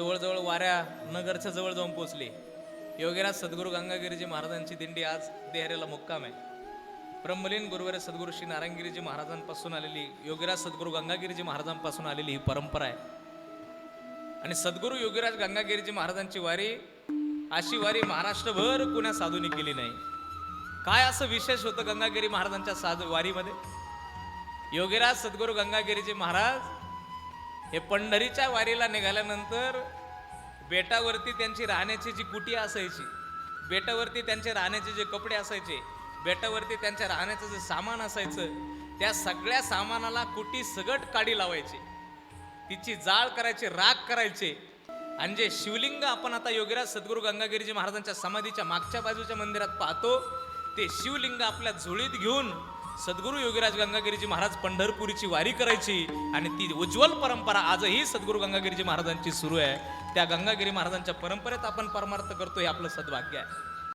जवळजवळ वाऱ्या नगरच्या जवळ जाऊन पोचली योगीराज सद्गुरू गंगागिरीजी महाराजांची दिंडी आज देहरेला मुक्काम आहे. ब्रह्मलीन गुरुवर सद्गुरू श्री नारायणगिरीजी महाराजांपासून आलेली योगीराज सद्गुरू गंगागिरीजी महाराजांपासून आलेली ही परंपरा आहे. आणि सद्गुरू योगीराज गंगागिरीजी महाराजांची वारी अशी वारी महाराष्ट्रभर कुण्या साधूने केली नाही. काय असं विशेष होतं गंगागिरी महाराजांच्या साधू वारीमध्ये? योगीराज सद्गुरू गंगागिरीजी महाराज हे पंढरीच्या वारीला निघाल्यानंतर बेटावरती त्यांची राहण्याची जी कुटी असायची बेटावरती त्यांचे राहण्याचे जे कपडे असायचे बेटावरती त्यांच्या राहण्याचं जे सामान असायचं त्या सगळ्या सामानाला कुटी सगट काडी लावायची. तिची जाळ करायची राग करायचे. आणि जे शिवलिंग आपण आता योगीराज सद्गुरू गंगागिरीजी महाराजांच्या समाधीच्या मागच्या बाजूच्या मंदिरात पाहतो ते शिवलिंग आपल्या झोळीत घेऊन सद्गुरू योगीराज गंगागिरीजी महाराज पंढरपुरीची वारी करायची आणि ती उज्ज्वल परंपरा आजही सद्गुरू गंगागिरीजी महाराजांची सुरू आहे. त्या गंगागिरी महाराजांच्या परंपरेत आपण परमार्थ करतो हे आपलं सद्भाग्य आहे.